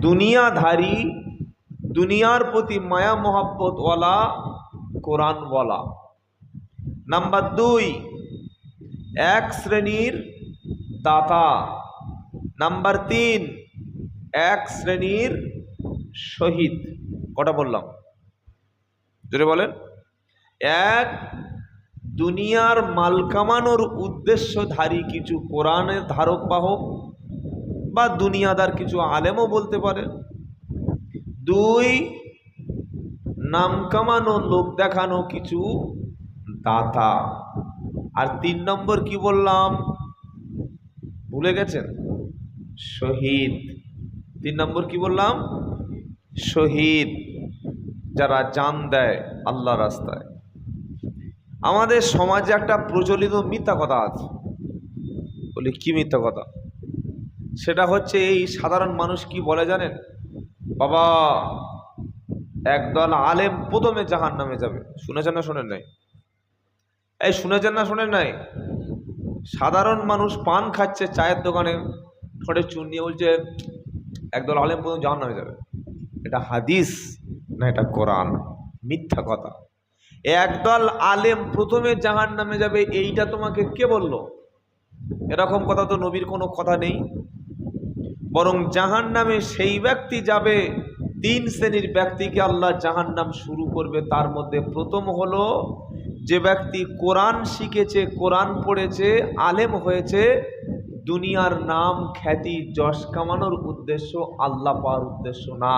দুনিয়াধারী, দুনিয়ার প্রতি মায়া মোহাব্বতওয়ালা কোরআনওয়ালা নাম্বার দুই, এক শ্রেণির দাতা। নাম্বার তিন, এক শ্রেণির শহীদ। কটা বললাম? জোরে বলেন। এক, দুনিয়ার মাল কামানোর উদ্দেশ্যধারী কিছু কোরআনের ধারক বাহক বা দুনিয়াদার কিছু আলেমও বলতে পারে দুই, নাম কামানো, লোক দেখানো কিছু দাতা। আর তিন নম্বর কি বললাম? ভুলে গেছেন? শহীদ। তিন নম্বর কি বললাম? শহীদ, যারা জান দেয় আল্লাহ রাস্তায়। আমাদের সমাজে একটা প্রচলিত মিথ্যা কথা আছে। বলি, কি মিথ্যা কথা? সেটা হচ্ছে এই সাধারণ মানুষ কি বলে জানেন? বাবা, একদল আলেম প্রথমে জাহান নামে যাবে। শুনেছেন না শোনেন নাই? এই শুনেছেন না শোনেন নাই? সাধারণ মানুষ পান খাচ্ছে চায়ের দোকানে, ঠোঁটে চুন নিয়ে বলছে, একদল আলেম প্রথম জাহান নামে যাবে। এটা হাদিস না এটা কোরআন? মিথ্যা কথা। একদল আলেম প্রথমে জাহান নামে যাবে, এইটা তোমাকে কে বলল? এরকম কথা তো নবীর কোনো কথা নেই। বরং জাহান নামে সেই ব্যক্তি যাবে, তিন শ্রেণির ব্যক্তিকে আল্লাহ জাহান নাম শুরু করবে। তার মধ্যে প্রথম হলো, যে ব্যক্তি কোরআন শিখেছে, কোরআন পড়েছে, আলেম হয়েছে, দুনিয়ার নাম খ্যাতি, যশ কামানোর উদ্দেশ্য আল্লাহ পাওয়ার উদ্দেশ্য না।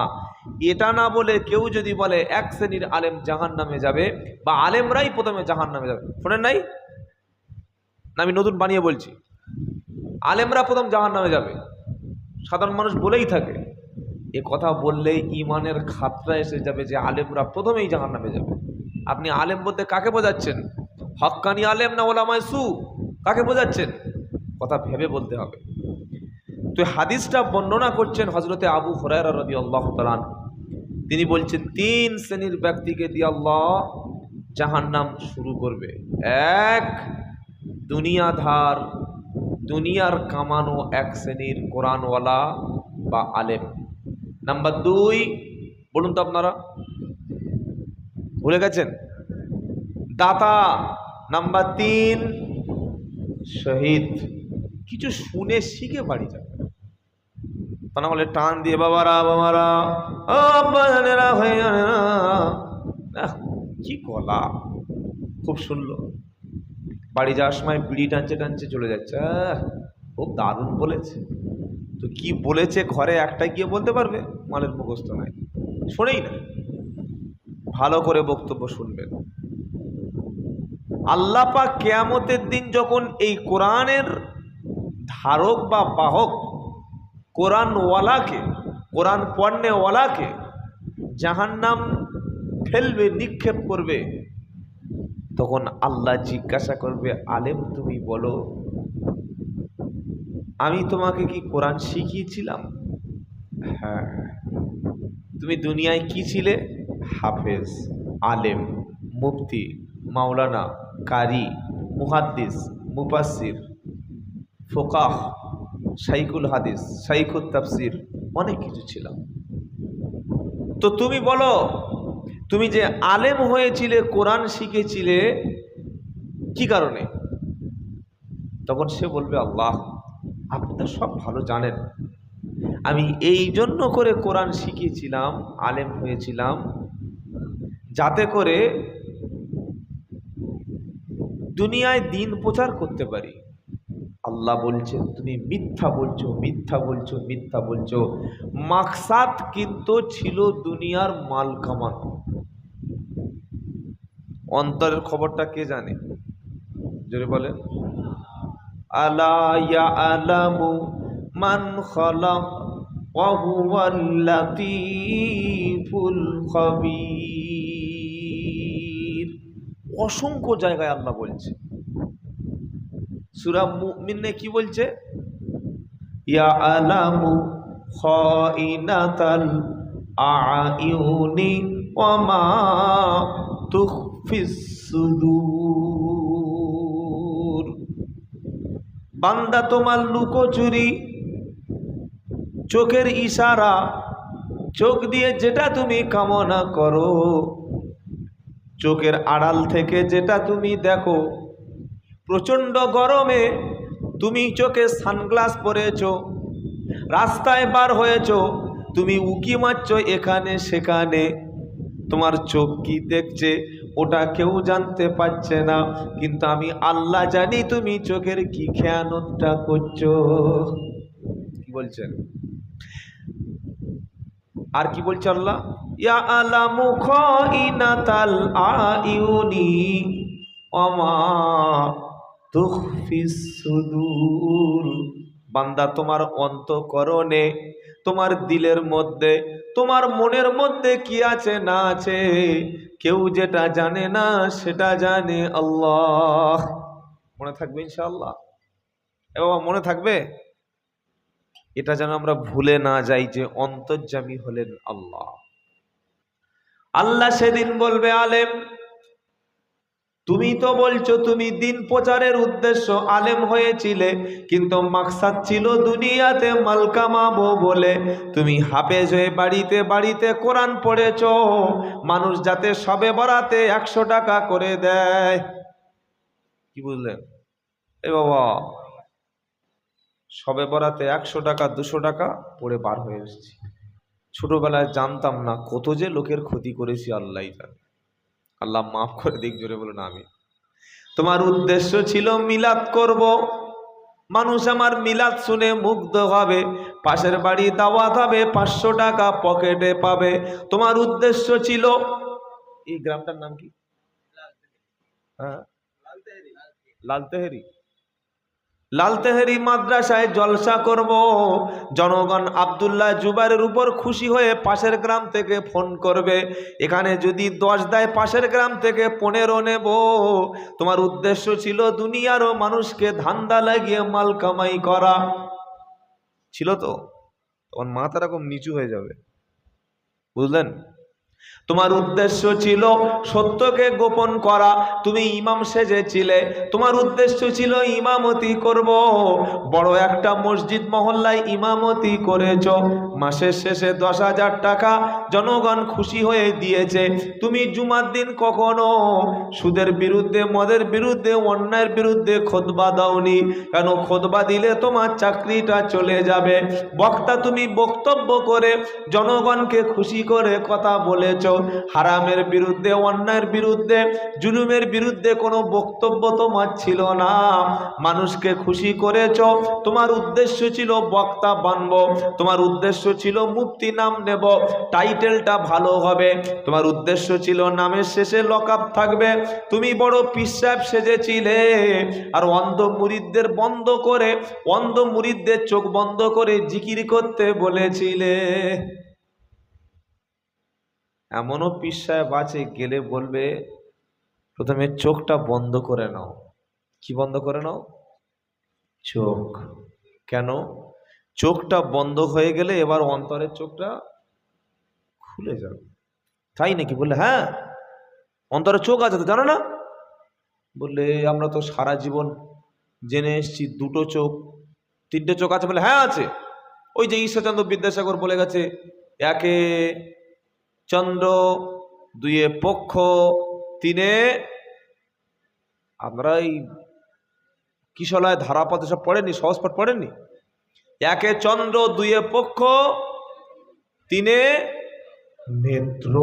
এটা না বলে কেউ যদি বলে এক শ্রেণির আলেম জাহান নামে যাবে, বা আলেমরাই প্রথমে জাহান নামে যাবে। শোনেন নাই? আমি নতুন বানিয়ে বলছি। আলেমরা প্রথম জাহান নামে যাবে। সাধারণ মানুষ বলেই থাকে, এ কথা বললে ইমানের খাতরা এসে যাবে যে আলেমরা প্রথমেই জাহান নামে যাবে। আপনি আলেম বলতে কাকে বোঝাচ্ছেন? হক্কানি আলেম না ওলামায় সু? কাকে বোঝাচ্ছেন? কথা ভেবে বলতে হবে। তো হাদিসটা বর্ণনা করছেন হজরতে আবু হরাইরা রবি আল্লাহ তালান তিনি বলছেন, তিন শ্রেণির ব্যক্তিকে দিয়ে আল্লাহ জাহান্নাম শুরু করবে। এক, দুনিয়াধার দুনিয়ার কামানো এক শ্রেণির কোরআনওয়ালা বা আলেম। নাম্বার দুই, বলুন তো আপনারা। ভুলে গেছেন? দাতা। নাম্বার তিন, শহীদ। কিছু শুনে শিখে বাড়ি যাবে তা না হলে টান দিয়ে, বাবারা বাবারা কি গলা! খুব শুনলো। বাড়ি যাওয়ার সময় বিড়ি টানছে টানছে চলে যাচ্ছে। খুব দারুণ বলেছে। তো কি বলেছে ঘরে একটা গিয়ে বলতে পারবে? মালের মুখস্থ নাই। শোনেই না। ভালো করে বক্তব্য শুনবেন। আল্লাহ পাক কেয়ামতের দিন যখন এই কোরআনের ধারক বা বাহক কোরআনওয়ালাকে, কোরআন পণ্যওয়ালাকে জাহান্নাম ফেলবে, নিক্ষেপ করবে তখন আল্লাহ জিজ্ঞাসা করবে, আলেম তুমি বলো, আমি তোমাকে কি কোরআন শিখিয়েছিলাম? হ্যাঁ তুমি দুনিয়ায় কি ছিলে? হাফেজ, আলেম, মুফতি, মাওলানা, কারি, মুহাদ্দিস মুপাসির ফোকাহ শাইকুল হাদিস শাইকুল তাফসির, অনেক কিছু ছিলাম। তো তুমি বলো তুমি যে আলেম হয়েছিলে, কোরআন শিখেছিলে, কি কারণে? তখন সে বলবে, আল্লাহ, আপনি তো সব ভালো জানেন। আমি এই জন্য করে কোরআন শিখিয়েছিলাম, আলেম হয়েছিলাম, যাতে করে দুনিয়ায় দিন প্রচার করতে পারি। আল্লাহ বলছেন তুমি মিথ্যা বলছো মিথ্যা বলছো মিথ্যা বলছো। মাকসাদ কিন্তু ছিল দুনিয়ার মাল কামানো। অন্তরের খবরটা কে জানে? জোরে বলেন। আলা আলামু মান অসংখ্য জায়গায় আল্লাহ বলছে। সূরা মুমিনে কি বলছে? ইয়া আলামু আয়ুনি সুদূর বান্দা তোমার লুকোচুরি, চোখের ইশারা, চোখ দিয়ে যেটা তুমি কামনা করো, চোখের আড়াল থেকে যেটা তুমি দেখো, প্রচণ্ড গরমে তুমি চোখে সানগ্লাস পরেছো, রাস্তায় বার হয়েছো, তুমি উকি মারছ এখানে সেখানে, তোমার চোখ কি দেখছে? ওটা কেউ জানতে পারছে না, কিন্তু আমি আল্লাহ জানি তুমি চোখের কি খেয়ানতটা করছ। কি বলছেন? আর কি বলছে আল্লাহ? ইয়া আলামু খাইনাতাল আইউনি ওমা তুখফিস সুদূর। বান্দা তোমার অন্তকরণে, তোমার দিলের মধ্যে, তোমার মনের মধ্যে কি আছে না আছে, কেউ যেটা জানে না সেটা জানে আল্লাহ। মনে থাকবে ইনশাআল্লাহ? এ বাবা, মনে থাকবে? এটা যেন আমরা ভুলে না যাই যে অন্তর্জামী হলেন আল্লাহ। আল্লাহ সেদিন বলবে, আলেম তুমি তো বলছো তুমি দিন প্রচারের উদ্দেশ্য আলেম হয়েছিলে, কিন্তু মাকসাদ ছিল দুনিয়াতে মালকামাবো বলে। তুমি হাফেজ হয়ে বাড়িতে বাড়িতে কোরআন পড়েছ, মানুষ যাতে সবে বরাতে একশো টাকা করে দেয়। কি বুঝলেন এ বাবা, সবে বরাতে একশো টাকা, দুশো টাকা পড়ে বার হয়ে এসেছি। ছোটবেলায় জানতাম না কত যে লোকের ক্ষতি করেছি আল্লাহ জানে। আল্লাহ মাফ করে দিক, জোরে বলুন আমি তোমার উদ্দেশ্য ছিল মিলাদ করব। মানুষ আমার মিলাদ শুনে মুগ্ধ হবে, পাশের বাড়ি দাওয়াত হবে, পাঁচশো টাকা পকেটে পাবে। তোমার উদ্দেশ্য ছিল, এই গ্রামটার নাম কি? হ্যাঁ? লালতেহেরি। লালতেহেরি মাদ্রাসায় জলসা করব। জনগণ আবদুল্লাহ জুবারের উপর খুশি হয়ে পাশের গ্রাম থেকে ফোন করবে। এখানে যদি দশ দেয় পাশের গ্রাম থেকে পনেরো নেব। তোমার উদ্দেশ্য ছিল দুনিয়ারও মানুষকে ধান্দা লাগিয়ে মাল কামাই করা। ছিল তো? তখন মাথা এরকম নিচু হয়ে যাবে। বুঝলেন? তোমার উদ্দেশ্য ছিল সত্যকে গোপন করা। তুমি ইমাম সেজেছিলে। তোমার উদ্দেশ্য ছিল ইমামতি করব। বড় একটা মসজিদ মহল্লায় ইমামতি করেছ। মাসের শেষে দশ হাজার টাকা জনগণ খুশি হয়ে দিয়েছে। তুমি জুমার দিন কখনো সুদের বিরুদ্ধে, মদের বিরুদ্ধে, অন্যায়ের বিরুদ্ধে খোদবা দাওনি। কেন খোদবা দিলে তোমার চাকরিটা চলে যাবে? বক্তা তুমি বক্তব্য করে জনগণকে খুশি করে কথা বলেছ হারামের বিরুদ্ধে, অন্যায়ের বিরুদ্ধে, জুলুমের বিরুদ্ধে কোনো বক্তব্য তোমার ছিল না। মানুষকে খুশি করেছ, তোমার উদ্দেশ্য ছিল বক্তা বানব, তোমার উদ্দেশ্য ছিল মুক্তি নাম নেব, টাইটেলটা ভালো হবে। তোমার উদ্দেশ্য ছিল নামের শেষে লকআপ থাকবে, তুমি বড় পিসাব সেজেছিলে। আর অন্ধ মুরিদদের বন্ধ করে, অন্ধ মুরিদদের চোখ বন্ধ করে জিকির করতে বলেছিলে। এমনও পীর সাহেব আছে, গেলে বলবে, প্রথমে চোখটা বন্ধ করে নাও। কি বন্ধ করে নাও? চোখ। কেন? চোখটা বন্ধ হয়ে গেলে এবার অন্তরের চোখটা খুলে যাবে। তাই নাকি? বললে হ্যাঁ অন্তরের চোখ আছে তো, জানো না? বললে, আমরা তো সারা জীবন জেনে এসছি, দুটো চোখ, তিনটে চোখ আছে। বলে হ্যাঁ আছে। ওই যে ঈশ্বরচন্দ্র বিদ্যাসাগর বলে গেছে, একে চন্দ্র, দুয়ে পক্ষ, তিনে আমরা এই কিশলায় ধারাপথ সব পড়েনি সহজপাঠ পড়েননি? একে চন্দ্র, দুয়ে পক্ষ, তিনে নেত্র।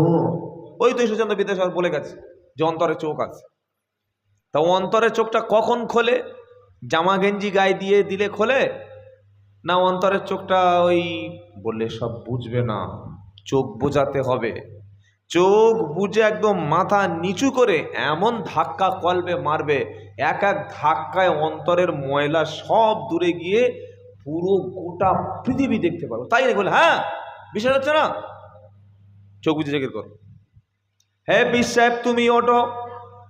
ওই তো ঈশ্বরচন্দ্র বিদ্যাসাগর বলে গেছে যে অন্তরে চোখ আছে। তা অন্তরের চোখটা কখন খোলে? জামা গেঞ্জি গায়ে দিয়ে দিলে খোলে? না অন্তরের চোখটা ওই বললে সব বুঝবে না? চোখ বোঝাতে হবে। চোখ বুঝে একদম মাথা নিচু করে এমন ধাক্কা কলবে মারবে, এক এক ধাক্কায় অন্তরের ময়লা সব দূরে গিয়ে পুরো গোটা পৃথিবী দেখতে পারব। তাই নাকি বলে? হ্যাঁ বিশ্বাস হচ্ছে না? চোখ বুঝে জেগের করো। হ্যাঁ বিশ্বাস, তুমি ওটো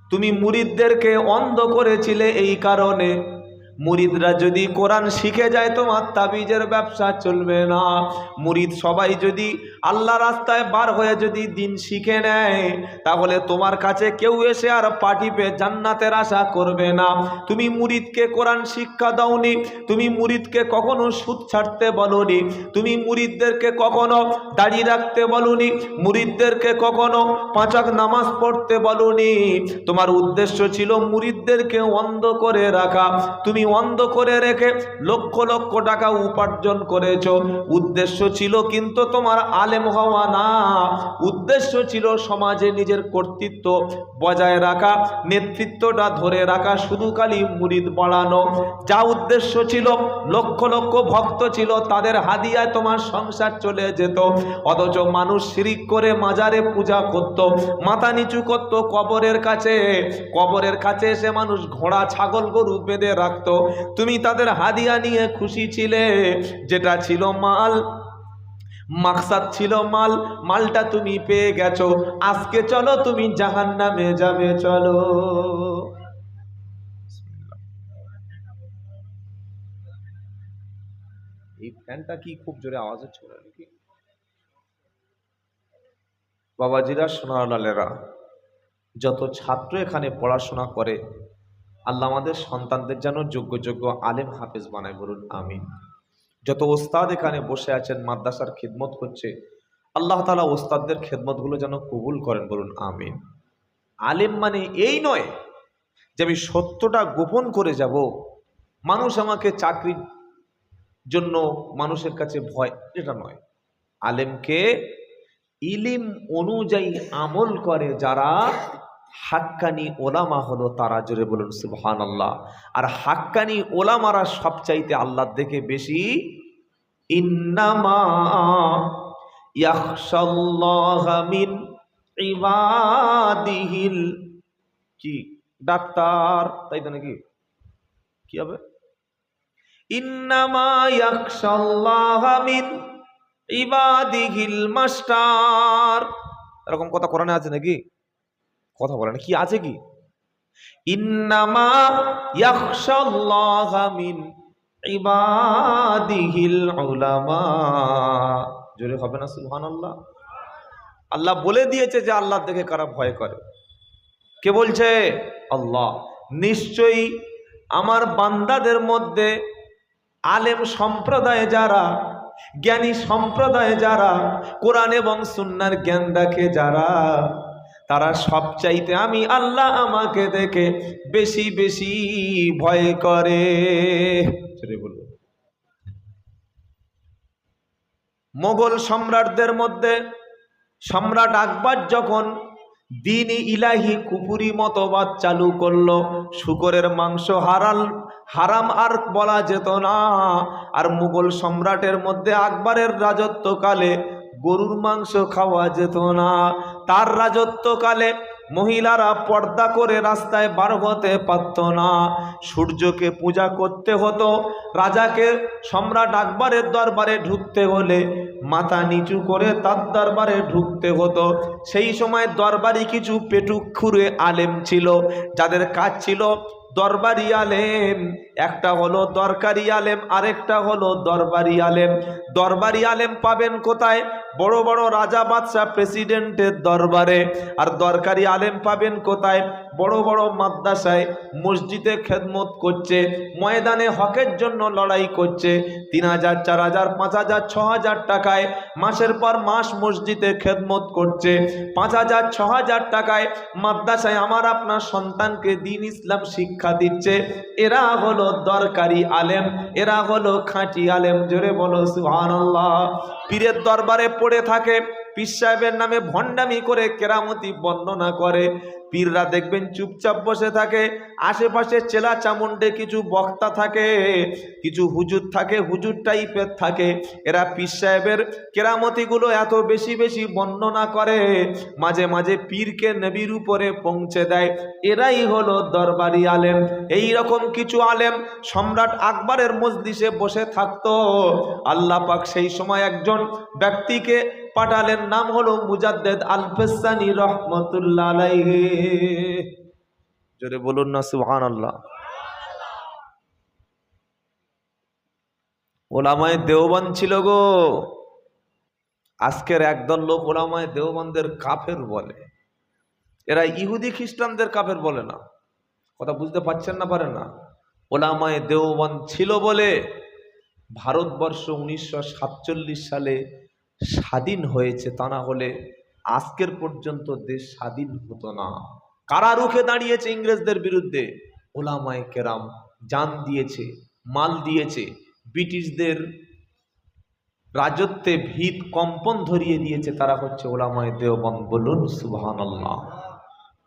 তুমি মুরিদদেরকে অন্ধ করেছিলে এই কারণে। মুরিদরা যদি কোরআন শিখে যায়, তোমার তাবিজের ব্যবসা চলবে না। মুরিদ সবাই যদি আল্লাহ রাস্তায় বার হয়ে যদি দিন শিখে নেয়, তাহলে তোমার কাছে কেউ এসে আর পাঠিবে জান্নাতের আশা করবে না। তুমি মুরিদকে কোরআন শিক্ষা দাওনি, তুমি মুরিদকে কখনো সুদ ছাড়তে বলনি, তুমি মুরিদদেরকে কখনো দাড়ি রাখতে বলনি, মুরিদদেরকে কখনো পাঁচাক নামাজ পড়তে বলনি। তোমার উদ্দেশ্য ছিল মুরিদদেরকে অন্ধ করে রাখা। তুমি অন্ধ করে রেখে লক্ষ লক্ষ টাকা উপার্জন করেছ। উদ্দেশ্য ছিল কিন্তু তোমার আলেম হওয়া না। উদ্দেশ্য ছিল সমাজে নিজের কর্তৃত্ব বজায় রাখা, নেতৃত্বটা ধরে রাখা, শুধু খালি মুরিদ বাড়ানো যা উদ্দেশ্য ছিল, লক্ষ লক্ষ ভক্ত ছিল, তাদের হাদিয়ায় তোমার সংসার চলে যেত। অথচ মানুষ শিরিক করে মাজারে পূজা করত, মাথা নিচু করত কবরের কাছে। কবরের কাছে এসে মানুষ ঘোড়া, ছাগল, গরু বেঁধে রাখতো। তুমি তাদের হাদিয়া নিয়ে খুশি ছিলে, যেটা ছিল মাল। মাকসাদ ছিল মাল, মালটা তুমি পেয়ে গেছো। আজকে চলো তুমি জাহান নামে যাবে, চলো। এই ফ্যানটা কি খুব জোরে আওয়াজ হচ্ছে নাকি? বাবাজিরা সোনালালেরা যত ছাত্র এখানে পড়াশোনা করে আল্লাহ আমাদের সন্তানদের যেন যোগ্য যোগ্য আলেম হাফেজ বানায় বলুন, আমিন। যত ওস্তাদ এখানে বসে আছেন, মাদ্রাসার খিদমত করছে আল্লাহ তালা ওস্তাদদের খেদমতগুলো যেন কবুল করেন বলুন, আমিন। আলেম মানে এই নয় যে আমি সত্যটা গোপন করে যাব। মানুষ আমাকে চাকরির জন্য মানুষের কাছে ভয়, এটা নয়। আলেমকে ইলিম অনুযায়ী আমল করে যারা হাক্কানি ওলামা হলো তারা, জোরে বলুন সুবহান আল্লাহ আর হাক্কানি ওলামারা সবচাইতে আল্লাহর দেখে বেশি। ইন্নামা ইয়াখশাল্লাহ মিন ইবাদিহিল। কি? ডাক্তার। তাই তো নাকি? কি হবে? ইন্নামা ইয়াখশাল্লাহ মিন ইবাদিহিল মাস্টার এরকম কথা কোরআনে আছে নাকি? কথা বলেন কি আছে কি? ইন্নামা জোরে হবে না, সুবহানাল্লাহ? আল্লাহ বলে দিয়েছে যে আল্লাহ দেখে কারা ভয় করে। কে বলছে? আল্লাহ। নিশ্চয়ই আমার বান্দাদের মধ্যে আলেম সম্প্রদায়ে যারা, জ্ঞানী সম্প্রদায়ে যারা, কোরআন এবং সুন্নার জ্ঞান রাখে যারা তারা সব চাইতে আমি আল্লাহ আমাকে দেখে বেশি বেশি ভয় করে। বলব মোগল সম্রাটদের মধ্যে সম্রাট আকবর যখন দিন ইলাহি কুপুরি মতবাদ চালু করল, শুকরের মাংস হারাল, হারাম আর বলা যেত না। আর মুঘল সম্রাটের মধ্যে আকবরের রাজত্বকালে গরুর মাংস খাওয়া যেত না। তার রাজত্বকালে মহিলারা পর্দা করে রাস্তায় বার হতে পারত না। সূর্যকে পূজা করতে হতো। রাজাকে সম্রাট আকবরের দরবারে ঢুকতে হলে মাথা নিচু করে তার দরবারে ঢুকতে হতো। সেই সময় দরবারি কিছু পেটুক্ষুরে আলেম ছিল। যাদের কাজ ছিল দরবারি আলেম, একটা হলো দরকারি আলেম, আরেকটা হলো দরবারি আলেম। দরবারি আলেম পাবেন কোথায়? বড় বড় রাজা, বাদশাহ প্রেসিডেন্টের দরবারে। আর দরকারি আলেম পাবেন কোথায়? বড় বড় মাদ্রাসায় মসজিদে খেদমত করছে, ময়দানে হকের জন্য লড়াই করছে, তিন হাজার, চার হাজার, পাঁচ হাজার, ছ হাজার টাকায় মাসের পর মাস মসজিদে খেদমত করছে। পাঁচ হাজার, ছ হাজার টাকায় মাদ্রাসায় আমার আপনার সন্তানকে দিন ইসলাম শিক্ষা দিচ্ছে। এরা হলো দরকারি আলেম, এরা হলো খাঁটি আলেম। জোরে বলো, সুবহানাল্লাহ। পীরের দরবারে পড়ে থাকে পীর সাহেবের নামে ভণ্ডামি করে কেরামতি বর্ণনা করে। পীররা দেখবেন চুপচাপ বসে থাকে, আশেপাশে চেলা চামুন্ডে কিছু বক্তা থাকে, কিছু হুজুর থাকে, হুজুর টাইপের থাকে। এরা পীর সাহেবের কেরামতিগুলো এত বেশি বেশি বর্ণনা করে, মাঝে মাঝে পীরকে নবীর উপরে পৌঁছে দেয়। এরাই হলো দরবারি আলেম। এই রকম কিছু আলেম সম্রাট আকবরের মসজিষে বসে থাকতো। আল্লাহ পাক সেই সময় একজন ব্যক্তিকে পাঠালেন, নাম হলো মুজাদ্দেদ আলফেসানি রহমতুল্লাহ জোরে বলুন না সুবহান আল্লাহ ওলামায় দেওবান ছিল গো। আজকের একদল লোক ওলামায় দেওবানদের কাফের বলে। এরা ইহুদি খ্রিস্টানদের কাফের বলে না। কথা বুঝতে পারছেন না পারে না? ওলামায় দেওবান ছিল বলে ভারতবর্ষ উনিশশো সাতচল্লিশ সালে স্বাধীন হয়েছে তা না হলে আজকের পর্যন্ত দেশ স্বাধীন হতো না। কারা রুখে দাঁড়িয়েছে ইংরেজদের বিরুদ্ধে? ওলামায় কেরাম জান দিয়েছে, মাল দিয়েছে, ব্রিটিশদের রাজত্বে ভিত কম্পন ধরিয়ে দিয়েছে তারা হচ্ছে ওলামায় দেওবন বলুন সুবহান আল্লাহ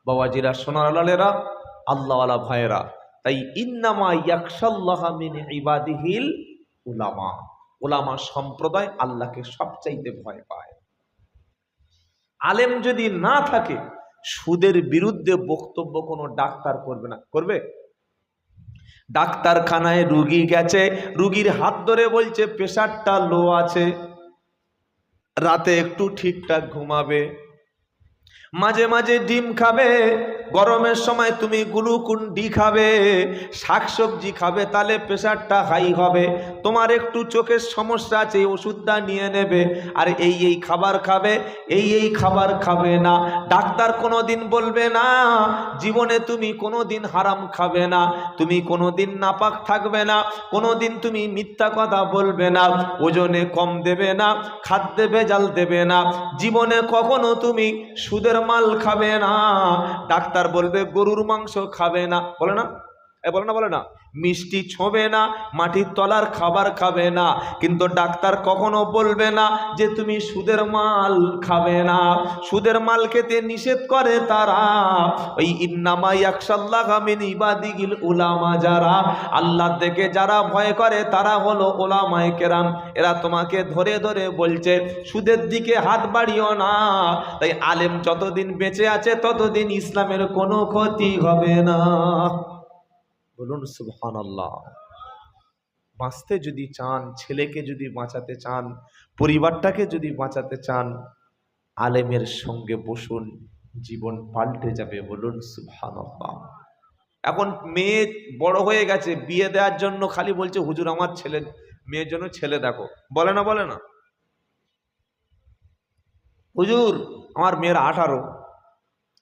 বাবাজিরা সোনার আলালেরা আল্লাহওয়ালা ভাইয়েরা। তাই ইন্নামা ইয়াকশাল্লাহ মিন ইবাদিহিল উলামা। ওলামা সম্প্রদায় আল্লাহকে সবচাইতে ভয় পায়। আলেম যদি না থাকে, সুদের বিরুদ্ধে বক্তব্য কোনো ডাক্তার করবে না। করবে? ডাক্তারখানায় রুগী গেছে, রুগীর হাত ধরে বলছে, প্রেশারটা লো আছে। রাতে একটু ঠিকঠাক ঘুমাবে। মাঝে মাঝে ডিম খাবে, গরমের সময় তুমি গ্লুকুন ডি খাবে, শাকসবজি খাবে, তাহলে প্রেশারটা হাই হবে। তোমার একটু চোখের সমস্যা আছে ওষুধটা নিয়ে নেবে। আর এই এই খাবার খাবে, এই এই খাবার খাবে না। ডাক্তার কোনো দিন বলবে না, জীবনে তুমি কোনো দিন হারাম খাবে না। তুমি কোনো দিন নাপাক থাকবে না কোনো দিন তুমি মিথ্যা কথা বলবে না, ওজনে কম দেবে না, খাদ্যে ভেজাল দেবে না। জীবনে কখনো তুমি সুদের মাল খাবে না। ডাক্তার বলবে গরুর মাংস খাবে না। বলে না এ, বলে না বলে না। মিষ্টি ছোঁবে না, মাটির তলার খাবার খাবে না, কিন্তু ডাক্তার কখনো বলবে না যে তুমি সুদের মাল খাবে না। সুদের মাল খেতে নিষেধ করে তারা। ওই ইন্নামা ইয়াকশাল্লাহ মিন ইবাদিগিল উলামা, যারা আল্লাহ থেকে যারা ভয় করে, তারা হলো ওলামায়ে কেরাম। এরা তোমাকে ধরে ধরে বলছে, সুদের দিকে হাত বাড়িও না। তাই আলেম যতদিন বেঁচে আছে, ততদিন ইসলামের কোনো ক্ষতি হবে না। বলুন সুবহান আল্লাহ বাঁচতে যদি চান, ছেলেকে যদি বাঁচাতে চান, পরিবারটাকে যদি বাঁচাতে চান, আলেমের সঙ্গে বসুন, জীবন পাল্টে যাবে, বলুন সুবহান আল্লাহ এখন মেয়ে বড় হয়ে গেছে, বিয়ে দেওয়ার জন্য খালি বলছে, হুজুর, আমার ছেলে, মেয়ের জন্য ছেলে দেখো। বলে না বলে না? হুজুর, আমার মেয়ের আঠারো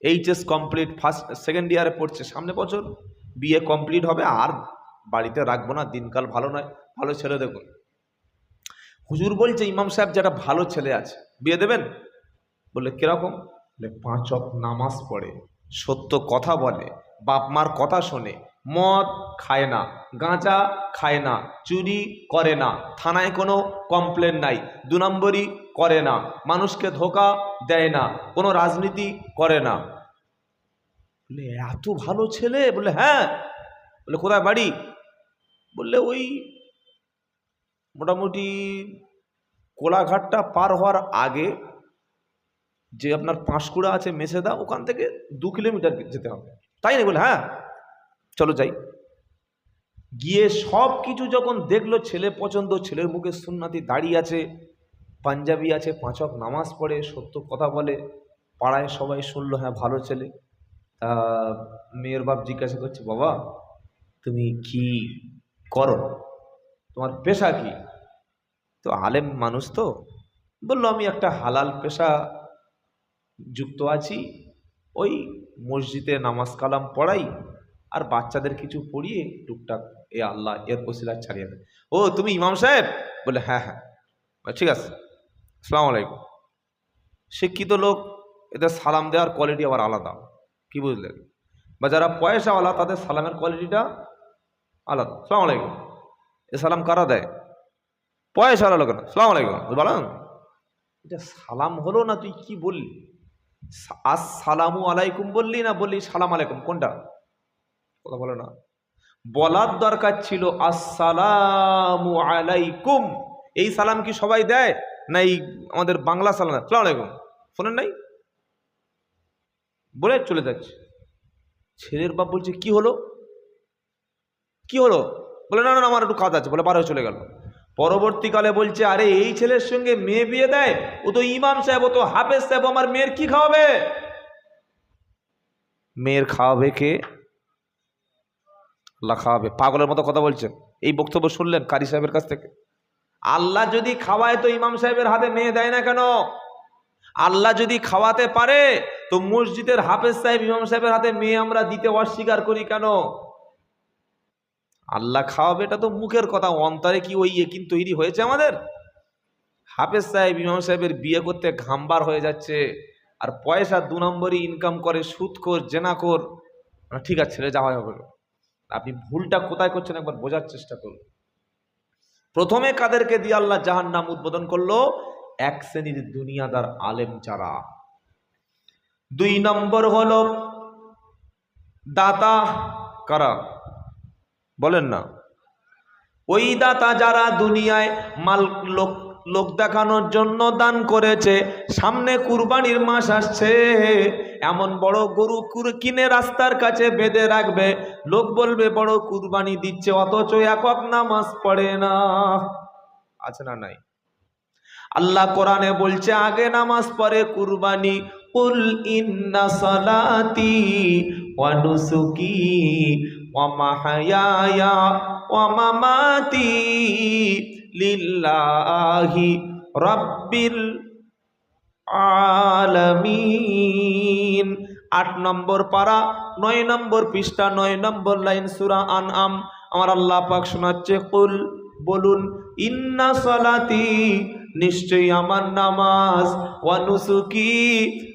এইচএস কমপ্লিট ফার্স্ট সেকেন্ড ইয়ারে পড়ছে, সামনে বছর? বিয়ে কমপ্লিট হবে, আর বাড়িতে রাখব না, দিনকাল ভালো নয়, ভালো ছেলে দেখুন। হুজুর বলছে, ইমাম সাহেব যেটা ভালো ছেলে আছে, বিয়ে দেবেন? বললে, কীরকম? বলে পাঁচ অক নামাজ পড়ে, সত্য কথা বলে, বাপ মার কথা শোনে, মদ খায় না, গাঁজা খায় না, চুরি করে না, থানায় কোনো কমপ্লেন নাই দু নম্বরই করে না, মানুষকে ধোকা দেয় না, কোনো রাজনীতি করে না। বলে, এত ভালো ছেলে? বলে হ্যাঁ। বলে, কোথায় বাড়ি? বললে ওই মোটামুটি কোলাঘাটটা পার হওয়ার আগে যে আপনার পাঁশকুড়া আছে মেছেদা ওখান থেকে দু কিলোমিটার যেতে হবে। তাই না বলে হ্যাঁ। চলো যাই। গিয়ে সব কিছু যখন দেখল, ছেলে পছন্দ, ছেলের মুখে সুন্নাতি দাড়ি আছে, পাঞ্জাবি আছে, পাঁচক নামাজ পড়ে, সত্য কথা বলে, পাড়ায় সবাই শুনলো হ্যাঁ ভালো ছেলে। তা মেয়ের বাপ জিজ্ঞাসা করছে, বাবা, তুমি কি করো? তোমার পেশা কি? তো আলেম মানুষ তো। বলল, আমি একটা হালাল পেশা যুক্ত আছি। ওই মসজিদে নামাজ কালাম পড়াই আর বাচ্চাদের কিছু পড়িয়ে টুকটাক এ আল্লাহ, এর পসিলা ছাড়িয়ে দেয়। ও, তুমি ইমাম সাহেব? বলে হ্যাঁ হ্যাঁ। ঠিক আছে। আসসালামু আলাইকুম। শিক্ষিত লোক, এদের সালাম দেওয়ার কোয়ালিটি আবার আলাদা। কি বুঝলেন? বা যারা পয়সাওয়ালা, তাদের সালামের কোয়ালিটিটা আলাদা। সালাম আলাইকুম। এ সালাম কারা দেয়? পয়সাওয়ালা লোকেরা। সালাম আলাইকুম। বলেন এটা সালাম হলো না তুই কি বললি? আসসালামু আলাইকুম বললি না বললি সালাম আলাইকুম? কোনটা? কথা বলো না। বলার দরকার ছিল আসসালামু আলাইকুম। এই সালাম কি সবাই দেয়? না এই আমাদের বাংলা সালাম সালাম আলাইকুম। শোনেন নাই? বলে চলে যাচ্ছে। ছেলের বাপ বলছে, কি হলো? কি হলো? বলে, না না আমার একটু কাজ আছে। বলে, বার চলে গেল। পরবর্তীকালে বলছে, আরে, এই ছেলের সঙ্গে মেয়ে বিয়ে দেয়? ও তো ইমাম সাহেব, ও তো হাফেজ সাহেব, আমার মেয়ের কি খাওয়াবে? মেয়ের খাওয়াবে কে? আল্লাহ খাওয়াবে। পাগলের মতো কথা বলছেন এই বক্তব্য শুনলেন কারি সাহেবের কাছ থেকে। আল্লাহ যদি খাওয়ায় তো ইমাম সাহেবের হাতে মেয়ে দেয় না কেন? আল্লাহ যদি খাওয়াতে পারে, তো মসজিদের হাফেজ সাহেব, ইমাম সাহেবের হাতে মেয়ে আমরা দিতে অস্বীকার করি কেন? আল্লাহ খাওয়াবে, এটা তো মুখের কথা, অন্তরে কি ওই একিন তৈরি হয়েছে আমাদের? হাফেজ সাহেব, ইমাম সাহেবের বিয়ে করতে ঘামবার হয়ে যাচ্ছে, আর পয়সা দু নম্বরই ইনকাম করে সুদ কর জেনা কর ঠিক আছে, ছেড়ে যাওয়া হবে। আপনি ভুলটা কোথায় করছেন একবার বোঝার চেষ্টা করুন। প্রথমে কাদেরকে দিয়ে আল্লাহ জাহান নাম উদ্বোধন করল? এক শ্রেণির দুনিয়াদার আলেম যারা। দুই নম্বর হল দাতা কারা? বলেন না। ওই দাতা যারা দুনিয়ায় মাল লোক লোক দেখানোর জন্য দান করেছে, সামনে কুরবানির মাস আসছে, এমন বড় গরু কিনে রাস্তার কাছে বেঁধে রাখবে, লোক বলবে, বড় কুরবানি দিচ্ছে, অথচ একক নামাজ পড়ে না। আছে না নাই? আল্লাহ কোরআনে বলছে, আগে নামাজ পরে কুরবানি, কুল ইন্না ওয়া নুসুকি ওয়া মাহয়ায়া ওয়া মামাতি লিল্লাহি রাব্বিল আলামিন। আট নম্বর পারা, নয় নম্বর পৃষ্ঠা, নয় নম্বর লাইন সুরা আন আম আমার আল্লাহ পাক শোনাচ্ছে, কুল বলুন, ইন্না সলাতি নিশ্চয়ই আমার নামাজ, ওয়া নুসুকি,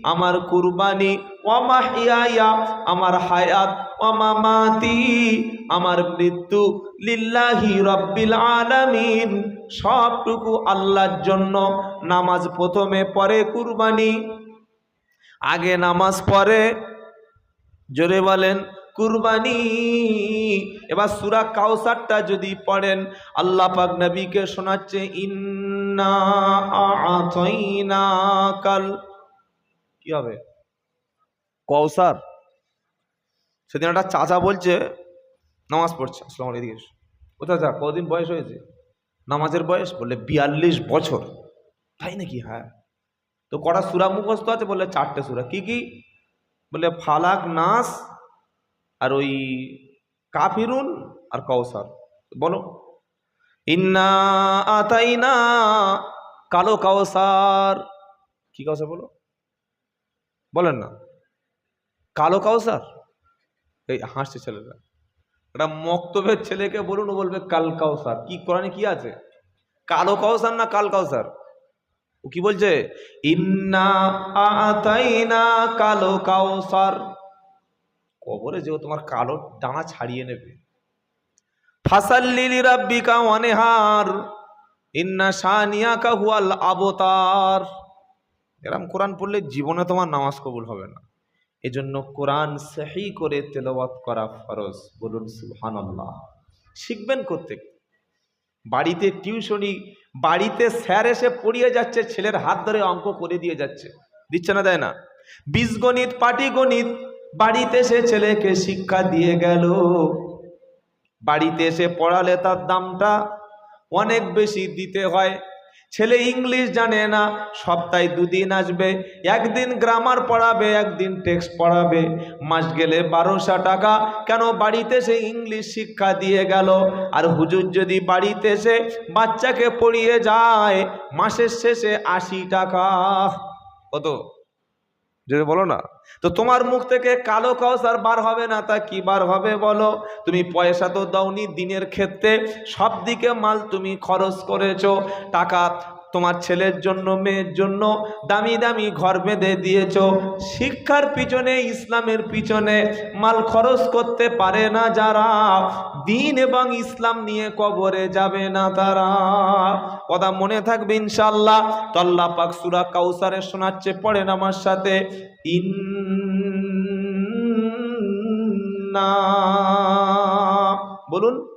আমার কুরবানি, ওয়া মাহিয়ায়া, আমার হায়াত, ওয়া মামাতি, আমার মৃত্যু লিল্লাহি রব্বিল আলামিন। সবটুকু আল্লাহর জন্য নামাজ প্রথমে পরে কুরবানি, আগে নামাজ পড়ে জোরে বলেন কুরবানি। এবার সুরা কাউসারটা যদি পড়েন, আল্লাহ পাক নবীকে শোনাচ্ছে, ইন্না আতাইনা কাল কি হবে? কৌসার সেদিন একটা চাচা বলছে, নামাজ পড়ছে, আসসালামু আলাইকুম কোথায় যা কদিন বয়স হয়েছে? নামাজের বয়স? বললে, বিয়াল্লিশ বছর। তাই নাকি? হ্যাঁ। তো কটা সুরা মুখস্থ আছে? বললে, চারটে সুরা। কি কি? বলে ফালাক নাস আর ওই কাফিরুন আর কৌসার বলো। ইন্না আতাইনা কালো কাউসার কি কাউসার বলো? বলেন না। কালো কাউসার এই হাসছে ছেলেরা। এটা মক্তবের ছেলেকে বলুন, ও বলবে কাল কাউসার কি কোরআনে কি আছে? কালো কাউসার না কাল কাউসার ও কি বলছে? ইন্না আতাইনা, কালো কাউসার কবরে যেও, তোমার কালো ডানা ছাড়িয়ে নেবে। ফাসাল্লিলি রাব্বিকা ওয়ানহার, ইন্না শানিয়াকা হুয়াল আবতার। এরম কোরআন পড়লে জীবনে তোমার নামাজ কবুল হবে না। এজন্য কোরআন সহি করে তেলাওয়াত করা ফরজ, বলুন সুবহানাল্লাহ। শিখবেন করতে বাড়িতে টিউশনি, বাড়িতে স্যার এসে পড়িয়ে যাচ্ছে, ছেলের হাত ধরে অঙ্ক করে দিয়ে যাচ্ছে। দিচ্ছে না দেয় না। বীজগণিত, পাটিগণিত বাড়িতে সে ছেলেকে শিক্ষা দিয়ে গেল। বাড়িতে এসে পড়ালে তার দামটা অনেক বেশি দিতে হয়। ছেলে ইংলিশ জানে না, সপ্তাহে দুদিন আসবে, একদিন গ্রামার পড়াবে, একদিন টেক্সট পড়াবে। মাস গেলে বারোশো টাকা, কেন বাড়িতে সে ইংলিশ শিক্ষা দিয়ে গেল? আর হুজুর যদি বাড়িতে এসে বাচ্চাকে পড়িয়ে যায়, মাসের শেষে আশি টাকা। কত? যদি বলো না। তো তোমার মুখ থেকে কালো কাউসার বার হবে না, তা কি বার হবে বলো? তুমি পয়সা তো দাওনি দিনের ক্ষেত্রে সব দিকে মাল তুমি খরচ করেছ, টাকা তোমার ছেলের জন্য, মেয়ের জন্য দামি দামি ঘর বেঁধে দিয়েছ। শিক্ষার পিছনে, ইসলামের পিছনে মাল খরচ করতে পারে না যারা। দিন এবং ইসলাম নিয়ে কবরে যাবে না তারা। কথা মনে থাকবে ইনশাল্লাহ তো আল্লাহ পাক সুরা কাউসারে শোনাচ্ছে পড়েন আমার সাথে। ইন্না বলুন।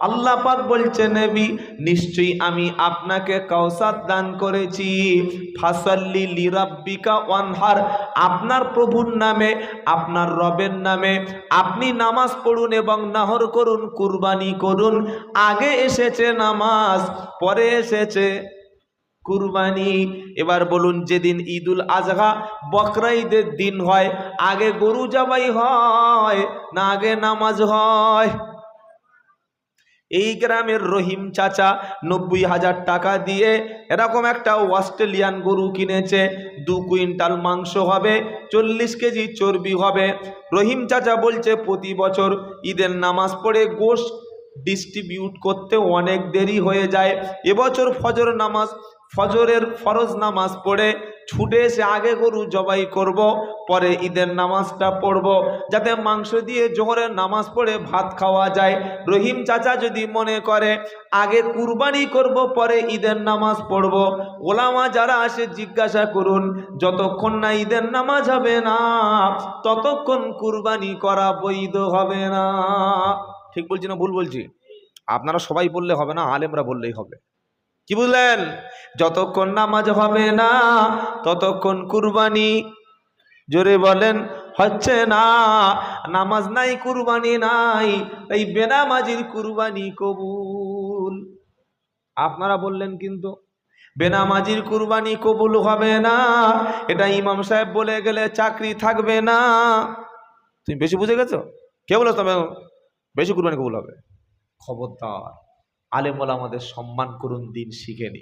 আল্লাহ পাক বলছে, নবী, নিশ্চয়ই আমি আপনাকে কাউসার দান করেছি। ফাসাল্লি লিরাব্বিকা ওয়ানহার, আপনার প্রভুর নামে, আপনার রবের নামে। আপনি নামাজ পড়ুন এবং নাহর করুন, কুরবানি করুন। আগে এসেছে নামাজ, পরে এসেছে কুরবানি। এবার বলুন, যেদিন ঈদুল আজহা বকরা ঈদের দিন হয়, আগে গরু জবাই হয় না আগে নামাজ হয়? এই গ্রামের রহিম চাচা নব্বই হাজার টাকা দিয়ে এরকম একটা অস্ট্রেলিয়ান গরু কিনেছে, দু কুইন্টাল মাংস হবে, চল্লিশ কেজি চর্বি হবে। রহিম চাচা বলছে, প্রতি বছর ঈদের নামাজ পড়ে গোশ ডিস্ট্রিবিউট করতে অনেক দেরি হয়ে যায়। এবছর ফজর নামাজ, ফজরের ফরজ নামাজ পড়ে ছুটে এসে আগে গরু জবাই করব, পরে ঈদের নামাজটা পড়ব। যাতে মাংস দিয়ে জোহরের নামাজ পড়ে ভাত খাওয়া যায়। রহিম চাচা যদি মনে করে, আগে কুরবানি করব, পরে ঈদের নামাজ পড়ব। ওলামা যারা আসে জিজ্ঞাসা করুন, যতক্ষণ না ঈদের নামাজ হবে না, ততক্ষণ কুরবানি করা বৈধ হবে না? ঠিক বলছি না, ভুল বলছি? আপনারা সবাই বললে হবে না, আলেমরা বললেই হবে। কি বুঝলেন যতক্ষণ নামাজ হবে না, ততক্ষণ কুরবানি। জোরে বলেন, হচ্ছে না। নামাজ নাই, কুরবানি নাই। এই বেনামাজির কুরবানি কবুল। আপনারা বললেন কিন্তু, বেনামাজির কুরবানি কবুল হবে না। এটা ইমাম সাহেব বলে গেলে চাকরি থাকবে না। তুমি বেশি বুঝে গেছো? কে বলো তবে বেশি কুরবানি কবুল হবে। খবরদার। আলেম আমাদের সম্মান করুন দিন শিখে নি